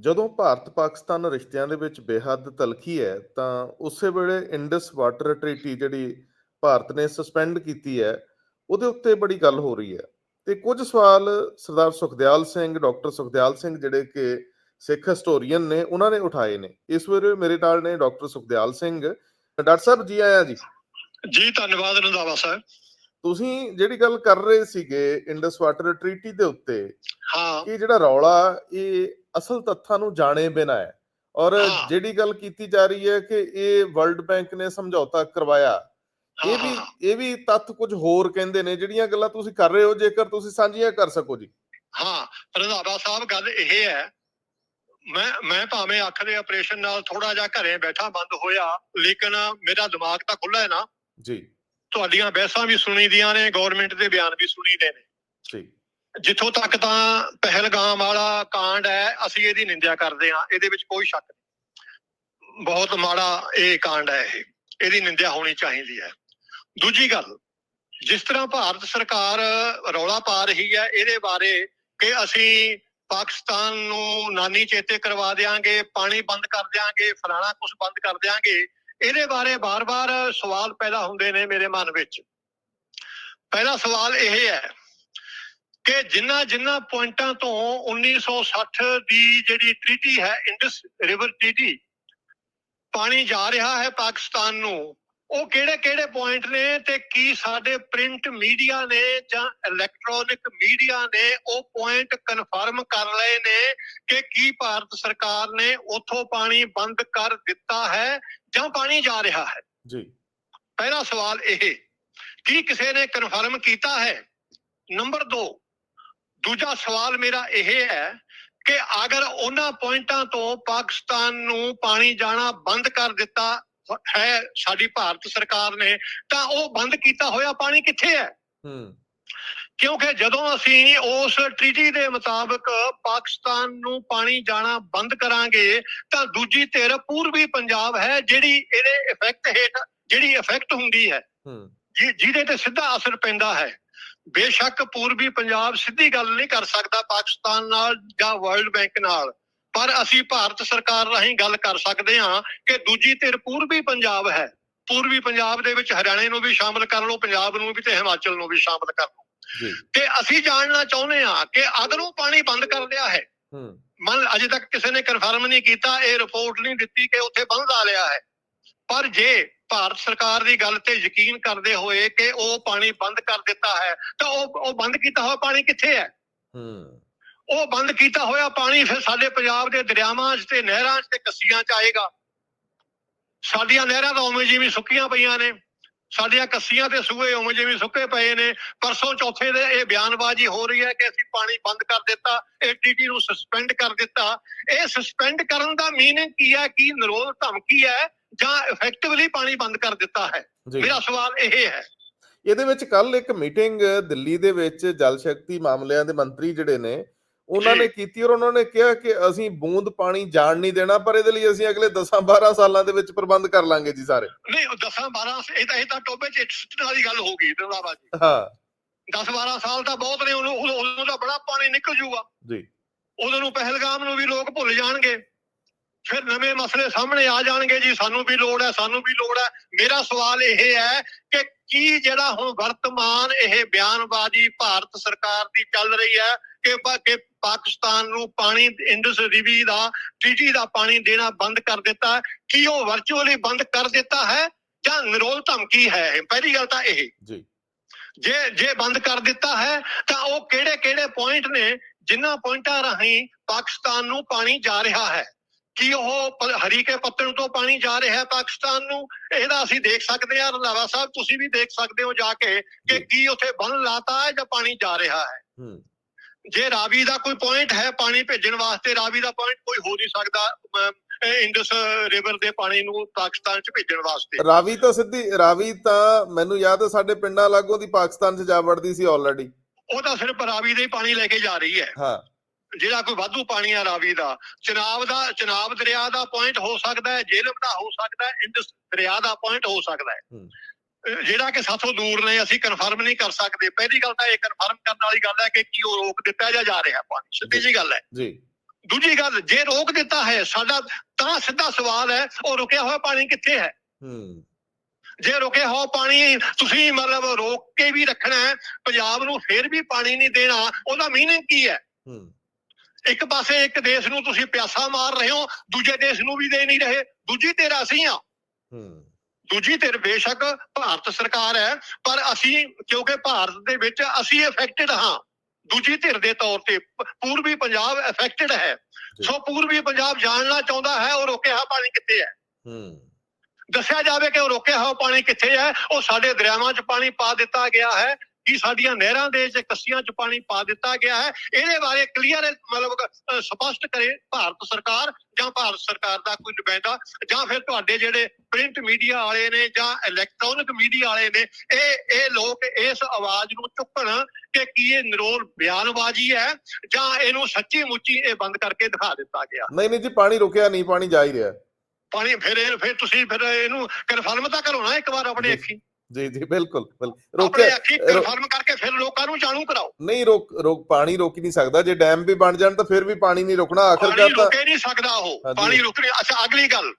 ਜਦੋਂ ਭਾਰਤ ਪਾਕਿਸਤਾਨ ਰਿਸ਼ਤਿਆਂ ਦੇ ਵਿੱਚ ਬੇਹੱਦ ਤਲਖੀ ਹੈ ਤਾਂ ਉਸੇ ਵੇਲੇ ਇੰਡਸ ਵਾਟਰ ਟ੍ਰੀਟੀ ਜਿਹੜੀ ਭਾਰਤ ਨੇ ਸਸਪੈਂਡ ਕੀਤੀ ਹੈ ਉਹਦੇ ਉੱਤੇ ਬੜੀ ਗੱਲ ਹੋ ਰਹੀ ਹੈ। ਤੇ ਕੁਝ ਸਵਾਲ ਸਰਦਾਰ ਸੁਖਦਿਆਲ ਸਿੰਘ ਡਾਕਟਰ ਸੁਖਦਿਆਲ ਸਿੰਘ ਜਿਹੜੇ ਕਿ ਸਿੱਖ ਹਿਸਟੋਰੀਅਨ ਨੇ ਉਹਨਾਂ ਨੇ ਉਠਾਏ ਨੇ। ਇਸ ਵੇਲੇ ਮੇਰੇ ਨਾਲ ਨੇ ਡਾਕਟਰ ਸੁਖਦਿਆਲ ਸਿੰਘ। ਡਾਕਟਰ ਸਾਹਿਬ ਜੀ ਆਇਆਂ ਜੀ। ਜੀ ਧੰਨਵਾਦ ਰੰਧਾਵਾ ਸਾਹਿਬ। ਤੁਸੀਂ ਜਿਹੜੀ ਗੱਲ ਕਰ ਰਹੇ ਸੀਗੇ ਇੰਡਸ ਵਾਟਰ ਟ੍ਰੀਟੀ ਦੇ ਉੱਤੇ ਹਾਂ। ਕਿ ਜਿਹੜਾ ਰੌਲਾ ਇਹ ਅਸਲ ਤੱਥਾਂ ਨੂੰ ਜਾਣੇ ਬਿਨਾ ਹੈ। ਔਰ। ਜਿਹੜੀ ਗੱਲ ਕੀਤੀ ਜਾ ਰਹੀ ਹੈ ਕਿ ਇਹ ਵਰਲਡ ਬੈਂਕ ਨੇ ਸਮਝੌਤਾ ਕਰਵਾਇਆ ਇਹ ਵੀ ਇਹ ਵੀ ਤੱਥ ਕੁਝ ਹੋਰ ਕਹਿੰਦੇ ਨੇ ਜਿਹੜੀਆਂ ਗੱਲਾਂ ਤੁਸੀਂ ਕਰ ਰਹੇ ਹੋ ਜੇਕਰ ਤੁਸੀਂ ਸਾਂਝੀਆਂ ਕਰ ਸਕੋ ਜੀ। ਹਾਂ ਰੰਧਾਵਾ ਸਾਹਿਬ ਗੱਲ ਇਹ ਹੈ ਮੈਂ ਮੈਂ ਭਾਵੇਂ ਅੱਖ ਦੇ ਆਪਰੇਸ਼ਨ ਨਾਲ ਥੋੜਾ ਜਿਹਾ ਘਰੇ ਬੈਠਾ ਬੰਦ ਹੋਇਆ ਲੇਕਿਨ ਮੇਰਾ ਦਿਮਾਗ ਤਾਂ ਖੁੱਲਾ ਹੈ ਨਾ। ਜੀ। ਤੁਹਾਡੀਆਂ ਬਹਿਸਾਂ ਵੀ ਸੁਣੀਦੀਆਂ ਨੇ ਗਵਰਨਮੈਂਟ ਦੇ ਬਿਆਨ ਵੀ ਸੁਣੀਦੇ ਨੇ। ਜੀ। ਜਿੱਥੋਂ ਤੱਕ ਤਾਂ ਪਹਿਲਗਾਮ ਵਾਲਾ ਕਾਂਡ ਹੈ, ਅਸੀਂ ਇਹਦੀ ਨਿੰਦਿਆ ਕਰਦੇ ਹਾਂ, ਇਹਦੇ ਵਿੱਚ ਕੋਈ ਸ਼ੱਕ ਨਹੀਂ। ਬਹੁਤ ਮਾੜਾ ਇਹ ਕਾਂਡ ਹੈ ਇਹ, ਇਹਦੀ ਨਿੰਦਿਆ ਹੋਣੀ ਚਾਹੀਦੀ ਹੈ। ਦੂਜੀ ਗੱਲ, ਜਿਸ ਤਰ੍ਹਾਂ ਭਾਰਤ ਸਰਕਾਰ ਰੌਲਾ ਪਾ ਰਹੀ ਹੈ, ਇਹਦੇ ਬਾਰੇ ਕਿ ਅਸੀਂ ਪਾਕਿਸਤਾਨ ਨੂੰ ਨਾਨੀ ਚੇਤੇ ਕਰਵਾ ਦੇਾਂਗੇ ਪਾਣੀ ਬੰਦ ਕਰ ਦੇਾਂਗੇ ਫਲਾਣਾ ਕੁਝ ਬੰਦ ਕਰ ਦੇਾਂਗੇ ਇਹਦੇ ਬਾਰੇ ਬਾਰ-ਬਾਰ ਸਵਾਲ ਪੈਦਾ ਹੁੰਦੇ ਨੇ ਮੇਰੇ ਮਨ ਵਿੱਚ। ਪਹਿਲਾ ਸਵਾਲ ਇਹ ਹੈ ਕਿ ਜਿੰਨਾ ਜਿੰਨਾ ਪੁਆਇੰਟਾਂ ਤੋਂ 1960 ਦੀ ਜਿਹੜੀ ਟ੍ਰੀਟੀ ਹੈ ਇੰਡਸ ਰਿਵਰ ਟ੍ਰੀਟੀ ਪਾਣੀ ਜਾ ਰਿਹਾ ਹੈ ਪਾਕਿਸਤਾਨ ਨੂੰ ਉਹ ਕਿਹੜੇ ਕਿਹੜੇ ਪੁਆਇੰਟ ਨੇ ਤੇ ਕੀ ਸਾਡੇ ਪ੍ਰਿੰਟ ਮੀਡੀਆ ਨੇ ਜਾਂ ਇਲੈਕਟ੍ਰੋਨਿਕ ਮੀਡੀਆ ਨੇ ਉਹ ਪੁਆਇੰਟ ਕਨਫਰਮ ਕਰ ਲਏ ਨੇ ਕਿ ਕੀ ਭਾਰਤ ਸਰਕਾਰ ਨੇ ਉਥੋਂ ਪਾਣੀ ਬੰਦ ਕਰ ਦਿੱਤਾ ਹੈ ਜਾਂ ਪਾਣੀ ਜਾ ਰਿਹਾ ਹੈ? ਜੀ। ਪਹਿਲਾ ਸਵਾਲ ਇਹ ਕੀ ਕਿਸੇ ਨੇ ਕਨਫਰਮ ਕੀਤਾ ਹੈ? ਨੰਬਰ 2 ਦੂਜਾ ਸਵਾਲ ਮੇਰਾ ਇਹ ਹੈ ਕਿ ਅਗਰ ਉਹਨਾਂ ਪੁਆਇੰਟਾਂ ਤੋਂ ਪਾਕਿਸਤਾਨ ਨੂੰ ਪਾਣੀ ਜਾਣਾ ਬੰਦ ਕਰ ਦਿੱਤਾ ਹੈ ਸਾਡੀ ਭਾਰਤ ਸਰਕਾਰ ਨੇ ਤਾਂ ਉਹ ਬੰਦ ਕੀਤਾ ਹੋਇਆ ਪਾਣੀ ਕਿੱਥੇ ਹੈ? ਹੂੰ। ਕਿਉਂਕਿ ਜਦੋਂ ਅਸੀਂ ਉਸ ਟ੍ਰੀਟੀ ਦੇ ਮੁਤਾਬਕ ਪਾਕਿਸਤਾਨ ਨੂੰ ਪਾਣੀ ਜਾਣਾ ਬੰਦ ਕਰਾਂਗੇ ਤਾਂ ਦੂਜੀ ਧਿਰ ਪੂਰਬੀ ਪੰਜਾਬ ਹੈ ਜਿਹੜੀ ਇਹਦੇ ਇਫੈਕਟ ਹੇਠ ਜਿਹੜੀ ਇਫੈਕਟ ਹੁੰਦੀ ਹੈ। ਜਿਹਦੇ ਤੇ ਸਿੱਧਾ ਅਸਰ ਪੈਂਦਾ ਹੈ। ਬੇਸ਼ੱਕ ਪੂਰਬੀ ਪੰਜਾਬ ਸਿੱਧੀ ਗੱਲ ਨਹੀਂ ਕਰ ਸਕਦਾ ਪਾਕਿਸਤਾਨ ਨਾਲ ਜਾਂ ਵਰਲਡ ਬੈਂਕ ਨਾਲ। ਪਰ ਅਸੀਂ ਭਾਰਤ ਸਰਕਾਰ ਰਾਹੀਂ ਗੱਲ ਕਰ ਸਕਦੇ ਹਾਂ ਕਿ ਦੂਜੀ ਧਿਰ ਪੂਰਬੀ ਪੰਜਾਬ ਹੈ। ਪੂਰਬੀ ਪੰਜਾਬ ਦੇ ਵਿੱਚ ਹਰਿਆਣੇ ਨੂੰ ਵੀ ਸ਼ਾਮਲ ਕਰ ਲਓ ਪੰਜਾਬ ਨੂੰ ਵੀ ਤੇ ਹਿਮਾਚਲ ਨੂੰ ਵੀ ਸ਼ਾਮਲ ਕਰ ਲਓ। ਤੇ ਅਸੀਂ ਜਾਣਨਾ ਚਾਹੁੰਦੇ ਹਾਂ ਕਿ ਅਗਰ ਪਾਣੀ ਬੰਦ ਕਰ ਲਿਆ ਹੈ। ਹੂੰ। ਮਨ ਅਜੇ ਤੱਕ ਕਿਸੇ ਨੇ ਕਨਫਰਮ ਨਹੀਂ ਕੀਤਾ ਇਹ ਰਿਪੋਰਟ ਨਹੀਂ ਦਿੱਤੀ ਕਿ ਉੱਥੇ ਬੰਦ ਆ ਲਿਆ ਹੈ। ਪਰ ਜੇ ਭਾਰਤ ਸਰਕਾਰ ਦੀ ਗੱਲ ਤੇ ਯਕੀਨ ਕਰਦੇ ਹੋਏ ਕਿ ਉਹ ਪਾਣੀ ਬੰਦ ਕਰ ਦਿੱਤਾ ਹੈ ਤਾਂ ਉਹ ਉਹ ਬੰਦ ਕੀਤਾ ਹੋਇਆ ਪਾਣੀ ਕਿੱਥੇ ਹੈ? ਹੂੰ। ਉਹ ਬੰਦ ਕੀਤਾ ਹੋਇਆ ਪਾਣੀ ਫਿਰ ਸਾਡੇ ਪੰਜਾਬ ਦੇ ਦਰਿਆਵਾਂ 'ਚ ਤੇ ਨਹਿਰਾਂ 'ਚ ਤੇ ਕੱਸੀਆਂ 'ਚ ਆਏਗਾ। ਸਾਡੀਆਂ ਨਹਿਰਾਂ ਤਾਂ ਉਵੇਂ ਜਿਵੇਂ ਸੁੱਕੀਆਂ ਪਈਆਂ ਨੇ ਸਾਡੀਆਂ ਕੱਸੀਆਂ ਤੇ ਸੂਏ ਉਵੇਂ ਜਿਵੇਂ ਸੁੱਕੇ ਪਏ ਨੇ ਪਰਸੋਂ ਚੌਥੇ ਦੇ ਇਹ ਬਿਆਨਬਾਜ਼ੀ ਹੋ ਰਹੀ ਹੈ ਕਿ ਅਸੀਂ ਪਾਣੀ ਬੰਦ ਕਰ ਦਿੱਤਾ ਇਹ ਟੀਟੀ ਨੂੰ ਸਸਪੈਂਡ ਕਰ ਦਿੱਤਾ। ਇਹ ਸਸਪੈਂਡ ਕਰਨ ਦਾ ਮੀਨਿੰਗ ਕੀ ਹੈ ਕੀ ਨਿਰੋਧ ਧਮਕੀ ਹੈ ਜਾਂ ਇਫੈਕਟਿਵਲੀ ਪਾਣੀ ਬੰਦ ਕਰ ਦਿੱਤਾ ਹੈ। ਮੇਰਾ ਸਵਾਲ ਇਹ ਹੈ। ਇਹਦੇ ਵਿੱਚ ਕੱਲ ਇੱਕ ਮੀਟਿੰਗ ਦਿੱਲੀ ਦੇ ਵਿੱਚ ਜਲ ਸ਼ਕਤੀ ਮਾਮਲਿਆਂ ਦੇ ਮੰਤਰੀ ਜਿਹੜੇ ਨੇ ਉਹਨਾਂ। ਨੇ ਕੀਤੀ ਔਰ ਉਹਨਾਂ ਨੇ ਕਿਹਾ ਕਿ ਅਸੀਂ ਬੂੰਦ ਪਾਣੀ ਜਾਣ ਨਹੀਂ ਦੇਣਾ ਪਰ ਇਹਦੇ ਲਈ ਅਸੀਂ ਅਗਲੇ 10-12 ਸਾਲਾਂ ਦੇ ਵਿੱਚ ਪ੍ਰਬੰਧ ਕਰ ਲਾਂਗੇ ਜੀ ਸਾਰੇ। ਨਹੀਂ 10 12 ਇਹ ਤਾਂ ਇਹ ਤਾਂ ਟੋਬੇ 'ਚ ਸੁੱਟਣ ਵਾਲੀ ਗੱਲ ਹੋ ਗਈ ਦਰਵਾਜ਼ਾ ਜੀ। ਹਾਂ। 10 12 ਸਾਲ ਤਾਂ ਬਹੁਤ ਨੇ ਉਹਨੂੰ ਉਦੋਂ ਤਾਂ ਬੜਾ ਪਾਣੀ ਨਿਕਲ ਜੂਗਾ। ਜੀ। ਨੂੰ ਪਹਿਲਗਾਮ ਨੂੰ ਵੀ ਲੋਕ ਭੁੱਲ ਜਾਣਗੇ। ਫਿਰ ਨਵੇਂ ਮਸਲੇ ਸਾਹਮਣੇ ਆ ਜਾਣਗੇ ਜੀ ਸਾਨੂੰ ਵੀ ਲੋੜ ਹੈ ਸਾਨੂੰ ਵੀ ਲੋੜ ਹੈ ਮੇਰਾ ਸਵਾਲ ਇਹ ਹੈ ਕਿ ਕੀ ਜਿਹੜਾ ਹੁਣ ਵਰਤਮਾਨ ਇਹ ਬਿਆਨਬਾਜ਼ੀ ਭਾਰਤ ਸਰਕਾਰ ਦੀ ਚੱਲ ਰਹੀ ਹੈ ਕਿ ਕਿ ਪਾਕਿਸਤਾਨ ਨੂੰ ਪਾਣੀ ਇੰਡਸ ਰਿਵੀ ਦਾ ਟ੍ਰੀਟੀ ਦਾ ਪਾਣੀ ਦੇਣਾ ਬੰਦ ਕਰ ਦਿੱਤਾ? ਕੀ ਉਹ ਵਰਚੁਅਲੀ ਬੰਦ ਕਰ ਦਿੱਤਾ ਹੈ ਜਾਂ ਨਿਰੋਲ ਧਮਕੀ ਹੈ ਇਹ? ਪਹਿਲੀ ਗੱਲ ਤਾਂ ਇਹ ਜੀ ਜੇ ਜੇ ਬੰਦ ਕਰ ਦਿੱਤਾ ਹੈ ਤਾਂ ਉਹ ਕਿਹੜੇ ਕਿਹੜੇ ਪੁਆਇੰਟ ਨੇ ਜਿਨ੍ਹਾਂ ਪੁਆਇੰਟਾਂ ਰਾਹੀਂ ਪਾਕਿਸਤਾਨ ਨੂੰ ਪਾਣੀ ਜਾ ਰਿਹਾ ਹੈ ਕੀ ਉਹ ਹਰੀਕੇ ਪੱਤਣ ਤੋਂ ਪਾਣੀ ਜਾ ਰਿਹਾ ਹੈ ਪਾਕਿਸਤਾਨ ਨੂੰ? ਇਹਦਾ ਅਸੀਂ ਦੇਖ ਸਕਦੇ ਹਾਂ ਰੰਧਾਵਾ ਸਾਹਿਬ ਤੁਸੀਂ ਵੀ ਦੇਖ ਸਕਦੇ ਹੋ ਜਾ ਕੇ ਕਿ। ਕੀ ਉੱਥੇ ਬੰਨ ਲਾਤਾ ਹੈ ਜਾਂ ਪਾਣੀ ਜਾ ਰਿਹਾ ਹੈ। ਜੇ ਰਾਵੀ ਦਾ ਕੋਈ ਪੁਆਇੰਟ ਹੈ ਪਾਣੀ ਭੇਜਣ ਵਾਸਤੇ ਰਾਵੀ ਦਾ ਪੁਆਇੰਟ ਕੋਈ ਹੋ ਨਹੀਂ ਸਕਦਾ ਇੰਡਸ ਰਿਵਰ ਦੇ ਪਾਣੀ ਨੂੰ ਪਾਕਿਸਤਾਨ ਚ ਭੇਜਣ ਵਾਸਤੇ। ਰਾਵੀ ਤਾਂ ਸਿੱਧੀ ਰਾਵੀ ਤਾਂ ਮੈਨੂੰ ਯਾਦ ਹੈ ਸਾਡੇ ਪਿੰਡਾਂ ਲਾਗੋਂ ਦੀ ਪਾਕਿਸਤਾਨ 'ਚ ਜਾ ਵੜਦੀ ਸੀ ਆਲਰੇਡੀ ਉਹ ਤਾਂ ਸਿਰਫ ਰਾਵੀ ਦੇ ਹੀ ਪਾਣੀ ਲੈ ਕੇ ਜਾ ਰਹੀ ਹੈ। ਹਾਂ। ਜਿਹੜਾ ਕੋਈ ਵਾਧੂ ਪਾਣੀ ਆ ਰਾਵੀ ਦਾ ਚਨਾਬ ਦਾ ਚਨਾਬ ਦਰਿਆ ਦਾ ਪੁਆਇੰਟ ਹੋ ਸਕਦਾ ਹੈ ਜੇਲਮ ਦਾ ਹੋ ਸਕਦਾ ਹੈ ਇੰਡਸ ਦਰਿਆ ਦਾ ਪੁਆਇੰਟ ਹੋ ਸਕਦਾ ਹੈ। ਜਿਹੜਾ ਕਿ ਸਾਥੋਂ ਦੂਰ ਨੇ ਅਸੀਂ ਕਨਫਰਮ ਨਹੀਂ ਕਰ ਸਕਦੇ। ਪਹਿਲੀ ਗੱਲ ਤਾਂ ਇਹ ਕਨਫਰਮ ਕਰਨ ਵਾਲੀ ਗੱਲ ਹੈ ਕਿ ਕੀ ਉਹ ਰੋਕ ਦਿੱਤਾ ਜਾਂ ਜਾ ਰਿਹਾ ਪਾਣੀ ਸਿੱਧੀ ਜੀ। ਗੱਲ ਹੈ। ਜੀ। ਦੂਜੀ ਗੱਲ ਜੇ ਰੋਕ ਦਿੱਤਾ ਹੈ ਸਾਡਾ ਤਾਂ ਸਿੱਧਾ ਸਵਾਲ ਹੈ ਉਹ ਰੁਕਿਆ ਹੋਇਆ ਪਾਣੀ ਕਿੱਥੇ ਹੈ? ਹੂੰ। ਜੇ ਰੁਕੇ ਹੋ ਪਾਣੀ ਤੁਸੀਂ ਮਤਲਬ ਰੋਕ ਕੇ ਵੀ ਰੱਖਣਾ ਹੈ ਪੰਜਾਬ ਨੂੰ ਫੇਰ ਵੀ ਪਾਣੀ ਨਹੀਂ ਦੇਣਾ ਉਹਦਾ ਮੀਨਿੰਗ ਕੀ ਹੈ? ਹੂੰ। ਇੱਕ ਪਾਸੇ ਇੱਕ ਦੇਸ਼ ਨੂੰ ਤੁਸੀਂ ਪਿਆਸਾ ਮਾਰ ਰਹੇ ਹੋ ਦੂਜੇ ਦੇਸ਼ ਨੂੰ ਵੀ ਦੇ ਨਹੀਂ ਰਹੇ। ਦੂਜੀ ਧਿਰ ਅਸੀਂ ਆ ਹੂੰ। ਦੂਜੀ ਧਿਰ ਬੇਸ਼ੱਕ ਭਾਰਤ ਸਰਕਾਰ ਹੈ ਪਰ ਅਸੀਂ ਕਿਉਂਕਿ ਭਾਰਤ ਦੇ ਵਿੱਚ ਅਸੀਂ ਇਫੈਕਟਡ ਹਾਂ। ਦੂਜੀ ਧਿਰ ਦੇ ਤੌਰ ਤੇ ਪੂਰਬੀ ਪੰਜਾਬ ਇਫੈਕਟਡ ਹੈ। ਸੋ ਪੂਰਬੀ ਪੰਜਾਬ ਜਾਣਨਾ ਚਾਹੁੰਦਾ ਹੈ ਉਹ ਰੋਕਿਆ ਪਾਣੀ ਕਿੱਥੇ ਹੈ? ਹੂੰ। ਦੱਸਿਆ ਜਾਵੇ ਕਿ ਉਹ ਰੋਕਿਆ ਹੋਇਆ ਪਾਣੀ ਕਿੱਥੇ ਹੈ ਉਹ ਸਾਡੇ ਦਰਿਆਵਾਂ 'ਚ ਪਾਣੀ ਪਾ ਦਿੱਤਾ ਗਿਆ ਹੈ। ਕਿ ਸਾਡੀਆਂ ਨਹਿਰਾਂ ਦੇ ਵਿੱਚ ਕੱਸੀਆਂ 'ਚ ਪਾਣੀ ਪਾ ਦਿੱਤਾ ਗਿਆ ਹੈ। ਇਹਦੇ ਬਾਰੇ ਕਲੀਅਰ ਮਤਲਬ ਸਪਸ਼ਟ ਕਰੇ ਭਾਰਤ ਸਰਕਾਰ ਜਾਂ ਭਾਰਤ ਸਰਕਾਰ ਦਾ ਕੋਈ ਨੁਮਾਇੰਦਾ ਜਾਂ ਫਿਰ ਤੁਹਾਡੇ ਜਿਹੜੇ ਪ੍ਰਿੰਟ ਮੀਡੀਆ ਵਾਲੇ ਨੇ ਜਾਂ ਇਲੈਕਟ੍ਰੋਨਿਕ ਮੀਡੀਆ ਵਾਲੇ ਨੇ ਇਹ ਇਹ ਲੋਕ ਇਸ ਆਵਾਜ਼ ਨੂੰ ਚੁੱਕਣ ਕਿ ਕੀ ਇਹ ਨਿਰੋਲ ਬਿਆਨਬਾਜ਼ੀ ਹੈ ਜਾਂ ਇਹਨੂੰ ਸੱਚੀ ਮੁੱਚੀ ਇਹ ਬੰਦ ਕਰਕੇ ਦਿਖਾ ਦਿੱਤਾ ਗਿਆ। ਨਹੀਂ ਨਹੀਂ ਜੀ ਪਾਣੀ ਰੁਕਿਆ ਨਹੀਂ ਪਾਣੀ ਜਾ ਹੀ ਰਿਹਾ। ਪਾਣੀ ਫਿਰ ਇਹ- ਫਿਰ ਤੁਸੀਂ ਫਿਰ ਇਹਨੂੰ ਕਨਫਰਮ ਤਾਂ ਕਰੋ ਨਾ ਇੱਕ ਵਾਰ ਆਪਣੇ ਅੱਖੀ। ਜੀ ਜੀ ਬਿਲਕੁਲ ਬਿਲਕੁਲ। ਆਪਣੇ ਰੁਕਿਆ ਅੱਖੀ ਰੋ- ਕਨਫਰਮ ਕਰਕੇ ਫਿਰ ਲੋਕਾਂ ਨੂੰ ਜਾਣੂ ਕਰਾਓ। ਨਹੀਂ ਰੋਕ ਰੋਕ ਪਾਣੀ ਰੋਕ ਹੀ ਨਹੀਂ ਸਕਦਾ। ਜੇ ਡੈਮ ਵੀ ਬਣ ਜਾਣ ਤਾਂ ਫਿਰ ਵੀ ਪਾਣੀ ਨਹੀਂ ਰੁਕਣਾ। ਆਖਰਕਾਰ ਤਾਂ ਰੁਕੇ ਨਹੀਂ ਸਕਦਾ ਉਹ। ਪਾਣੀ ਰੁਕ ਨਹੀਂ ਅੱਛਾ ਅਗਲੀ ਗੱਲ।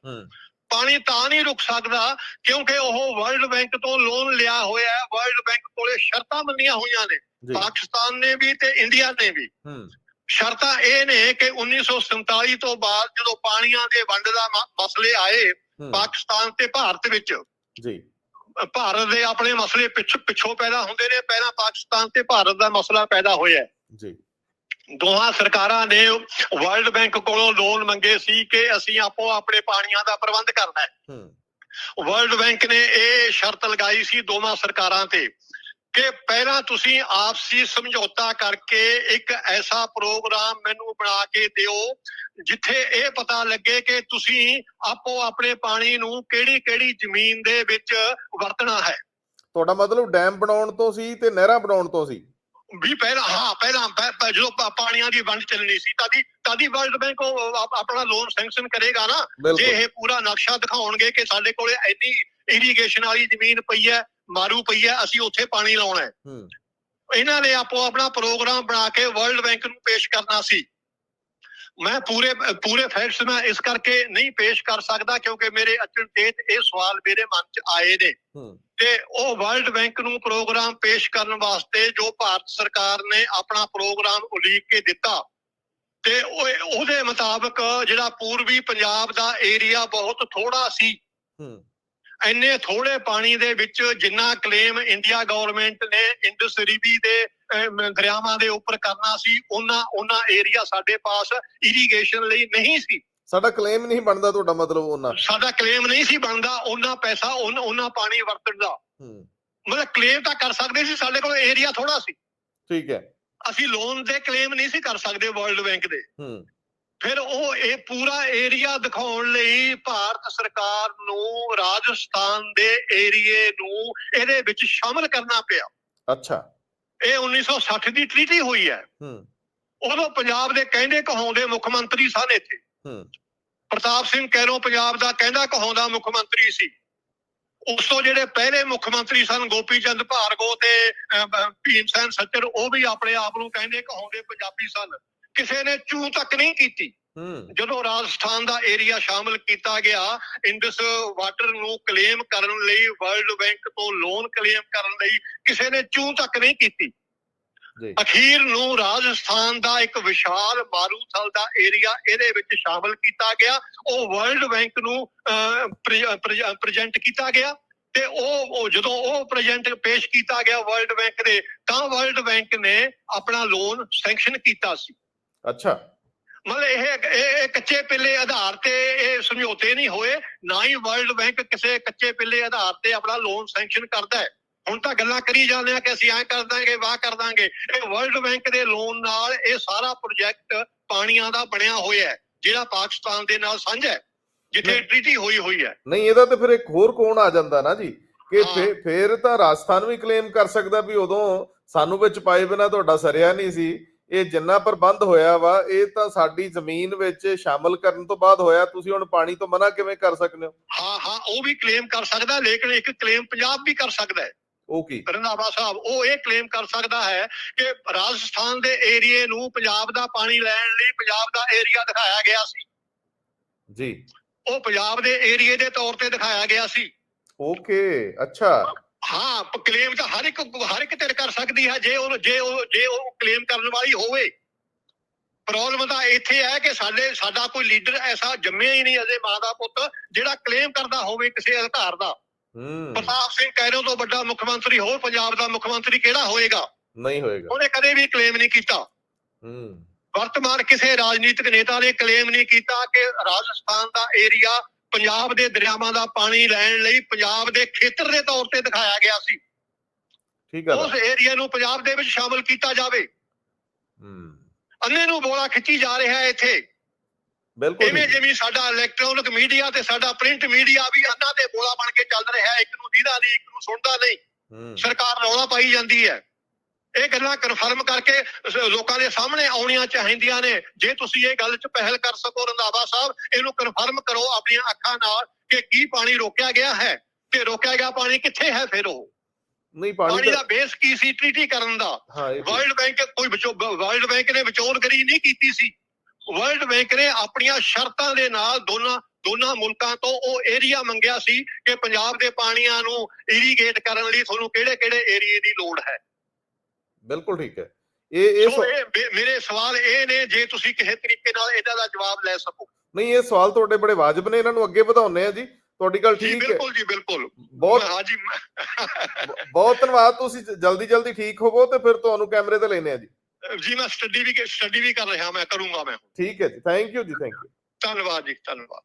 ਪਾਣੀ ਤਾਂ ਨਹੀਂ ਰੁਕ ਸਕਦਾ ਕਿਉਂਕਿ ਉਹ ਵਰਲਡ ਬੈਂਕ ਤੋਂ ਲੋਨ ਲਿਆ ਹੋਇਆ ਹੈ। ਵਰਲਡ ਬੈਂਕ ਕੋਲੇ ਸ਼ਰਤਾਂ ਮੰਨੀਆਂ ਹੋਈਆਂ ਨੇ। ਪਾਕਿਸਤਾਨ ਨੇ ਵੀ ਤੇ ਇੰਡੀਆ ਨੇ ਵੀ। ਸ਼ਰਤਾਂ ਇਹ ਨੇ ਕਿ 1947 ਤੋਂ ਬਾਅਦ ਜਦੋਂ ਪਾਣੀਆਂ ਦੇ ਵੰਡ ਦਾ ਮਸਲੇ ਆਏ ਪਾਕਿਸਤਾਨ ਤੇ ਭਾਰਤ ਵਿੱਚ ਜੀ। ਭਾਰਤ ਦੇ ਆਪਣੇ ਮਸਲੇ ਪਿੱਛੋਂ ਪਿੱਛੋਂ ਪੈਦਾ ਹੁੰਦੇ ਨੇ। ਪਹਿਲਾਂ ਪਾਕਿਸਤਾਨ ਤੇ ਭਾਰਤ ਦਾ ਮਸਲਾ ਪੈਦਾ ਹੋਇਆ। ਜੀ। ਦੋਹਾਂ ਸਰਕਾਰਾਂ ਨੇ ਵਰਲਡ ਬੈਂਕ ਕੋਲੋਂ ਲੋਨ ਮੰਗੇ ਸੀ ਕਿ ਅਸੀਂ ਆਪੋ ਆਪਣੇ ਪਾਣੀਆਂ ਦਾ ਪ੍ਰਬੰਧ ਕਰਨਾ ਹੈ। ਹੂੰ। ਵਰਲਡ ਬੈਂਕ ਨੇ ਇਹ ਸ਼ਰਤ ਲਗਾਈ ਸੀ ਦੋਵਾਂ ਸਰਕਾਰਾਂ ਤੇ। ਕਿ ਪਹਿਲਾਂ ਤੁਸੀਂ ਆਪਸੀ ਸਮਝੌਤਾ ਕਰਕੇ ਇੱਕ ਐਸਾ ਪ੍ਰੋਗਰਾਮ ਮੈਨੂੰ ਬਣਾ ਕੇ ਦਿਓ ਜਿੱਥੇ ਇਹ ਪਤਾ ਲੱਗੇ ਕਿ ਤੁਸੀਂ ਆਪੋ ਆਪਣੇ ਪਾਣੀ ਨੂੰ ਕਿਹੜੀ ਕਿਹੜੀ ਜ਼ਮੀਨ ਦੇ ਵਿੱਚ ਵਰਤਣਾ ਹੈ। ਤੁਹਾਡਾ ਮਤਲਬ ਡੈਮ ਬਣਾਉਣ ਤੋਂ ਸੀ ਤੇ ਨਹਿਰਾਂ ਬਣਾਉਣ ਤੋਂ ਸੀ? ਵੀ ਪਹਿਲਾਂ ਹਾਂ ਪਹਿਲਾਂ ਪਹਿ- ਪਹਿ- ਜਦੋਂ ਪਾਣੀਆਂ ਦੀ ਵੰਡ ਚੱਲਣੀ ਸੀ ਤਦੀ ਤਦੀ ਵਰਲਡ ਬੈਂਕ ਆਪਣਾ ਲੋਨ ਸੈਂਕਸ਼ਨ ਕਰੇਗਾ ਨਾ। ਜੇ ਇਹ ਪੂਰਾ ਨਕਸ਼ਾ ਦਿਖਾਉਣਗੇ ਕਿ ਸਾਡੇ ਕੋਲੇ ਇੰਨੀ ਇਰੀਗੇਸ਼ਨ ਵਾਲੀ ਜ਼ਮੀਨ ਪਈ ਹੈ ਮਾਰੂ ਪਈ ਹੈ ਅਸੀਂ ਉੱਥੇ ਪਾਣੀ ਲਾਉਣਾ ਹੈ। ਹੂੰ। ਇਹਨਾਂ ਨੇ ਆਪੋ ਆਪਣਾ ਪ੍ਰੋਗਰਾਮ ਬਣਾ ਕੇ ਵਰਲਡ ਬੈਂਕ ਨੂੰ ਪੇਸ਼ ਕਰਨਾ ਸੀ। ਮੈਂ ਪੂਰੇ ਪੂਰੇ ਫੈਕਟਸ ਮੈਂ ਇਸ ਕਰਕੇ ਨਹੀਂ ਪੇਸ਼ ਕਰ ਸਕਦਾ ਕਿਉਂਕਿ ਮੇਰੇ ਅਚਨਚੇਤ ਇਹ ਸਵਾਲ ਮੇਰੇ ਮਨ 'ਚ ਆਏ ਨੇ। ਤੇ ਉਹ ਵਰਲਡ ਬੈਂਕ ਨੂੰ ਪ੍ਰੋਗਰਾਮ ਪੇਸ਼ ਕਰਨ ਵਾਸਤੇ ਜੋ ਭਾਰਤ ਸਰਕਾਰ ਨੇ ਆਪਣਾ ਪ੍ਰੋਗਰਾਮ ਉਲੀਕ ਕੇ ਦਿੱਤਾ ਤੇ ਉਹ ਉਹਦੇ ਮੁਤਾਬਕ ਜਿਹੜਾ ਪੂਰਬੀ ਪੰਜਾਬ ਦਾ ਏਰੀਆ ਬਹੁਤ ਥੋੜਾ ਸੀ। ਇੰਨੇ ਥੋੜੇ ਪਾਣੀ ਦੇ ਵਿੱਚ ਜਿੰਨਾ ਕਲੇਮ ਇੰਡੀਆ ਗਵਰਨਮੈਂਟ ਨੇ ਇੰਡਸ ਰਿਵੀ ਦੇ ਦਰਿਆਵਾਂ ਦੇ ਉੱਪਰ ਕਰਨਾ ਸੀ ਉਹਨਾਂ ਉਹਨਾਂ ਏਰੀਆ ਸਾਡੇ ਪਾਸ ਇਰੀਗੇਸ਼ਨ ਲਈ ਨਹੀਂ ਸੀ। ਸਾਡਾ ਕਲੇਮ ਨਹੀਂ ਬਣਦਾ ਤੁਹਾਡਾ ਮਤਲਬ ਉਹਨਾਂ। ਸਾਡਾ ਕਲੇਮ ਨਹੀਂ ਸੀ ਬਣਦਾ ਉਹਨਾਂ ਪੈਸਾ ਉਹਨਾਂ ਪਾਣੀ ਵਰਤਣ ਦਾ। ਹੂੰ। ਮਤਲਬ ਕਲੇਮ ਤਾਂ ਕਰ ਸਕਦੇ ਸੀ ਸਾਡੇ ਕੋਲ ਏਰੀਆ ਥੋੜਾ ਸੀ। ਠੀਕ ਹੈ। ਅਸੀਂ ਲੋਨ ਦੇ ਕਲੇਮ ਨਹੀਂ ਸੀ ਕਰ ਸਕਦੇ ਵਰਲਡ ਬੈਂਕ ਦੇ। ਹੂੰ। ਫਿਰ ਉਹ ਇਹ ਪੂਰਾ ਏਰੀਆ ਦਿਖਾਉਣ ਲਈ ਭਾਰਤ ਸਰਕਾਰ ਨੂੰ ਰਾਜਸਥਾਨ ਦੇ ਏਰੀਏ ਨੂੰ ਇਹਦੇ ਵਿੱਚ ਸ਼ਾਮਲ ਕਰਨਾ ਪਿਆ। ਅੱਛਾ। ਇਹ 1960 ਦੀ ਟ੍ਰੀਟੀ ਹੋਈ ਹੈ। ਹੂੰ। ਉਦੋਂ ਪੰਜਾਬ ਦੇ ਕਹਿੰਦੇ ਕਹਾਉਂਦੇ ਮੁੱਖ ਮੰਤਰੀ ਸਨ ਇੱਥੇ। ਹੂੰ। ਪ੍ਰਤਾਪ ਸਿੰਘ ਕੈਰੋਂ ਪੰਜਾਬ ਦਾ ਕਹਿੰਦਾ ਕਹਾਉਂਦਾ ਮੁੱਖ ਮੰਤਰੀ ਸੀ। ਉਸ ਤੋਂ ਜਿਹੜੇ ਪਹਿਲੇ ਮੁੱਖ ਮੰਤਰੀ ਸਨ ਗੋਪੀ ਚੰਦ ਭਾਰਗੋ ਤੇ ਭੀਮ ਸੈਨ ਸੱਚਰ ਉਹ ਵੀ ਆਪਣੇ ਆਪ ਨੂੰ ਕਹਿੰਦੇ ਕਹਾਉਂਦੇ ਪੰਜਾਬੀ ਸਨ। ਕਿਸੇ ਨੇ ਚੂ ਤੱਕ ਨਹੀਂ ਕੀਤੀ। ਜਦੋਂ ਰਾਜਸਥਾਨ ਦਾ ਏਰੀਆ ਸ਼ਾਮਲ ਕੀਤਾ ਗਿਆ ਇੰਡਸ ਵਾਟਰ ਨੂੰ ਕਲੇਮ ਕਰਨ ਲਈ ਵਰਲਡ ਬੈਂਕ ਤੋਂ ਲੋਨ ਕਲੇਮ ਕਰਨ ਲਈ ਕਿਸੇ ਨੇ ਚੂ ਤੱਕ ਨਹੀਂ ਕੀਤੀ। ਅਖੀਰ ਨੂੰ ਰਾਜਸਥਾਨ ਦਾ ਇੱਕ ਵਿਸ਼ਾਲ ਮਾਰੂਥਲ ਦਾ ਏਰੀਆ ਇਹਦੇ ਵਿੱਚ ਸ਼ਾਮਲ ਕੀਤਾ ਗਿਆ। ਉਹ ਵਰਲਡ ਬੈਂਕ ਨੂੰ ਪ੍ਰੈਜ਼ੈਂਟ ਕੀਤਾ ਗਿਆ। ਤੇ ਉਹ ਉਹ ਜਦੋਂ ਉਹ ਪ੍ਰੈਜ਼ੈਂਟ ਪੇਸ਼ ਕੀਤਾ ਗਿਆ ਵਰਲਡ ਬੈਂਕ ਦੇ ਤਾਂ ਵਰਲਡ ਬੈਂਕ ਨੇ ਆਪਣਾ ਲੋਨ ਸੈਂਕਸ਼ਨ ਕੀਤਾ ਸੀ। ਅੱਛਾ। ਮਤਲਬ ਇਹ ਇਹ ਕੱਚੇ ਪਿੱਲੇ ਆਧਾਰ ਤੇ ਇਹ ਸਮਝੌਤੇ ਨਹੀਂ ਹੋਏ ਨਾ ਹੀ ਵਰਲਡ ਬੈਂਕ ਕਿਸੇ ਕੱਚੇ ਪਿੱਲੇ ਆਧਾਰ ਤੇ ਆਪਣਾ ਲੋਨ ਸੈਂਕਸ਼ਨ ਕਰਦਾ ਹੈ। ਹੁਣ ਤਾਂ ਗੱਲਾਂ ਕਰੀ ਜਾਂਦੇ ਆ ਕਿ ਅਸੀਂ ਐਂ ਕਰ ਦਾਂਗੇ ਵਾਹ ਕਰ ਦਾਂਗੇ। ਇਹ ਵਰਲਡ ਬੈਂਕ ਦੇ ਲੋਨ ਨਾਲ ਇਹ ਸਾਰਾ ਪ੍ਰੋਜੈਕਟ ਪਾਣੀਆਂ ਦਾ ਬਣਿਆ ਹੋਇਆ ਹੈ ਜਿਹੜਾ ਪਾਕਿਸਤਾਨ ਦੇ ਨਾਲ ਸਾਂਝਾ ਹੈ ਜਿੱਥੇ। ਟ੍ਰੀਟੀ ਹੋਈ ਹੋਈ ਹੈ। ਨਹੀਂ ਇਹਦਾ ਤੇ ਫਿਰ ਇੱਕ ਹੋਰ ਕੋਣ ਆ ਜਾਂਦਾ ਨਾ ਜੀ ਕਿ ਫੇਰ ਤਾਂ ਰਾਜਸਥਾਨ ਵੀ ਕਲੇਮ ਕਰ ਸਕਦਾ ਵੀ ਉਦੋਂ ਸਾਨੂੰ ਵਿੱਚ ਪਾਏ ਬਿਨਾ ਤੁਹਾਡਾ ਸਰਿਆ ਨਹੀਂ ਸੀ। ਇਹ ਜਿੰਨਾ ਪ੍ਰਬੰਧ ਹੋਇਆ ਵਾ ਇਹ ਤਾਂ ਸਾਡੀ ਜ਼ਮੀਨ ਵਿੱਚ ਸ਼ਾਮਲ ਕਰਨ ਤੋਂ ਬਾਅਦ ਹੋਇਆ। ਤੁਸੀਂ ਹੁਣ ਪਾਣੀ ਤੋਂ ਮਨਾ ਕਿਵੇਂ ਕਰ ਸਕਦੇ ਹੋ? ਹਾਂ ਹਾਂ ਉਹ ਵੀ ਕਲੇਮ ਕਰ ਸਕਦਾ ਲੇਕਿਨ ਇੱਕ ਕਲੇਮ ਪੰਜਾਬ ਵੀ ਕਰ ਸਕਦਾ ਹੈ। ਉਹ ਕੀ? ਰੰਧਾਵਾ ਸਾਹਿਬ ਉਹ ਇਹ ਕਲੇਮ ਕਰ ਸਕਦਾ ਹੈ ਕਿ ਰਾਜਸਥਾਨ ਦੇ ਏਰੀਏ ਨੂੰ ਪੰਜਾਬ ਦਾ ਪਾਣੀ ਲੈਣ ਲਈ ਪੰਜਾਬ ਦਾ ਏਰੀਆ ਦਿਖਾਇਆ ਗਿਆ ਸੀ। ਜੀ। ਉਹ ਪੰਜਾਬ ਦੇ ਏਰੀਏ ਦੇ ਤੌਰ ਤੇ ਦਿਖਾਇਆ ਗਿਆ ਸੀ। ਓਕੇ ਅੱਛਾ। ਹਾਂ ਕਲੇਮ ਤਾਂ ਹਰ ਇੱਕ ਹਰ ਇੱਕ ਧਿਰ ਕਰ ਸਕਦੀ ਹੈ ਜੇ ਉਹ ਜੇ ਉਹ ਜੇ ਉਹ ਕਲੇਮ ਕਰਨ ਵਾਲੀ ਹੋਵੇ। ਪ੍ਰੋਬਲਮ ਤਾਂ ਇੱਥੇ ਹੈ ਕਿ ਸਾਡੇ ਸਾਡਾ ਕੋਈ ਲੀਡਰ ਐਸਾ ਜੰਮਿਆ ਹੀ ਨਹੀਂ ਅਜੇ ਮਾਂ ਦਾ ਪੁੱਤ ਜਿਹੜਾ ਕਲੇਮ ਕਰਦਾ ਹੋਵੇ ਕਿਸੇ ਅਧਿਕਾਰ ਦਾ। ਹੂੰ। ਪ੍ਰਤਾਪ ਸਿੰਘ ਕੈਰੋ ਤੋਂ ਵੱਡਾ ਮੁੱਖ ਮੰਤਰੀ ਹੋਰ ਪੰਜਾਬ ਦਾ ਮੁੱਖ ਮੰਤਰੀ ਕਿਹੜਾ ਹੋਏਗਾ? ਨਹੀਂ ਹੋਏਗਾ। ਉਹਨੇ ਕਦੇ ਵੀ ਕਲੇਮ ਨਹੀਂ ਕੀਤਾ। ਹੂੰ। ਵਰਤਮਾਨ ਕਿਸੇ ਰਾਜਨੀਤਿਕ ਨੇਤਾ ਨੇ ਕਲੇਮ ਨਹੀਂ ਕੀਤਾ ਕਿ ਰਾਜਸਥਾਨ ਦਾ ਏਰੀਆ ਪੰਜਾਬ ਦੇ ਦਰਿਆਵਾਂ ਦਾ ਪਾਣੀ ਲੈਣ ਲਈ ਪੰਜਾਬ ਦੇ ਖੇਤਰ ਦੇ ਤੌਰ ਤੇ ਦਿਖਾਇਆ ਗਿਆ ਸੀ। ਠੀਕ ਹੈ ਉਸ ਏਰੀਆ ਨੂੰ ਪੰਜਾਬ ਦੇ ਵਿੱਚ ਸ਼ਾਮਲ ਕੀਤਾ ਜਾਵੇ। ਹੂੰ। ਅੰਨੇ ਨੂੰ ਬੋਲਾ ਖਿੱਚੀ ਜਾ ਰਿਹਾ ਹੈ ਇੱਥੇ। ਬਿਲਕੁਲ ਇਵੇਂ। ਜਿਵੇਂ ਸਾਡਾ ਇਲੈਕਟ੍ਰੋਨਿਕ ਮੀਡੀਆ ਤੇ ਸਾਡਾ ਪ੍ਰਿੰਟ ਮੀਡੀਆ ਵੀ ਅੰਨਾ ਦੇ ਬੋਲਾ ਬਣ ਕੇ ਚੱਲ ਰਿਹਾ ਹੈ। ਇੱਕ ਨੂੰ ਦੀਦਾ ਨਹੀਂ ਇੱਕ ਨੂੰ ਸੁਣਦਾ ਨਹੀਂ। ਸਰਕਾਰ ਰੌਲਾ ਪਾਈ ਜਾਂਦੀ ਹੈ। ਇਹ ਗੱਲਾਂ ਕਨਫਰਮ ਕਰਕੇ ਲੋਕਾਂ ਦੇ ਸਾਹਮਣੇ ਆਉਣੀਆਂ ਚਾਹੀਦੀਆਂ ਨੇ। ਜੇ ਤੁਸੀਂ ਇਹ ਗੱਲ 'ਚ ਪਹਿਲ ਕਰ ਸਕੋ ਰੰਧਾਵਾ ਸਾਹਿਬ ਇਹਨੂੰ ਕਨਫਰਮ ਕਰੋ ਆਪਣੀਆਂ ਅੱਖਾਂ ਨਾਲ ਕਿ ਕੀ ਪਾਣੀ ਰੋਕਿਆ ਗਿਆ ਹੈ ਤੇ ਰੋਕਿਆ ਗਿਆ ਪਾਣੀ ਕਿੱਥੇ ਹੈ ਫਿਰ ਉਹ? ਨਹੀਂ ਪਾਣੀ ਦਾ ਬੇਸ ਕੀ ਸੀ ਟ੍ਰੀਟੀ ਕਰਨ ਦਾ। ਵਰਲਡ ਬੈਂਕ ਕੋਈ ਵਰਲਡ ਬੈਂਕ ਨੇ ਵਿਚੋਲਗਰੀ ਨਹੀਂ ਕੀਤੀ ਸੀ। ਵਰਲਡ ਬੈਂਕ ਨੇ ਆਪਣੀਆਂ ਸ਼ਰਤਾਂ ਦੇ ਨਾਲ ਦੋਨਾਂ ਦੋਨਾਂ ਮੁਲਕਾਂ ਤੋਂ ਉਹ ਏਰੀਆ ਮੰਗਿਆ ਸੀ ਕਿ ਪੰਜਾਬ ਦੇ ਪਾਣੀਆਂ ਨੂੰ ਇਰੀਗੇਟ ਕਰਨ ਲਈ ਤੁਹਾਨੂੰ ਕਿਹੜੇ ਕਿਹੜੇ ਏਰੀਏ ਦੀ ਲੋੜ ਹੈ। ਬਿਲਕੁਲ ਠੀਕ ਹੈ। ਇਹ ਇਹ ਮੇਰੇ ਸਵਾਲ ਇਹ ਨੇ ਜੇ ਤੁਸੀਂ ਕਿਸੇ ਤਰੀਕੇ ਨਾਲ ਇਹਦਾ ਦਾ ਜਵਾਬ ਲੈ ਸਕੋ। ਨਹੀਂ ਇਹ ਸਵਾਲ ਤੁਹਾਡੇ ਬੜੇ ਵਾਜਬ ਨੇ ਇਹਨਾਂ ਨੂੰ ਅੱਗੇ ਵਧਾਉਣੇ ਆ ਜੀ। ਤੁਹਾਡੀ ਗੱਲ ਜੀ ਠੀਕ ਹੈ। ਬਿਲਕੁਲ ਜੀ ਬਿਲਕੁਲ। ਬਹੁਤ ਹਾਂਜੀ ਮੈਂ- ਬ- ਬਹੁਤ ਧੰਨਵਾਦ ਤੁਸੀਂ ਜ- ਜਲਦੀ ਜਲਦੀ ਠੀਕ ਹੋਵੋ ਤੇ ਫਿਰ ਤੁਹਾਨੂੰ ਕੈਮਰੇ ਤੇ ਲੈਨੇ ਆ ਜੀ। ਜੀ ਮੈਂ ਸਟੱਡੀ ਵੀ ਸਟੱਡੀ ਵੀ ਕਰ ਰਿਹਾ ਮੈਂ ਕਰੂੰਗਾ ਮੈਂ ਠੀਕ ਹੈ ਜੀ ਥੈਂਕ ਯੂ ਜੀ ਥੈਂਕ ਯੂ ਧੰਨਵਾਦ ਜੀ ਧੰਨਵਾਦ।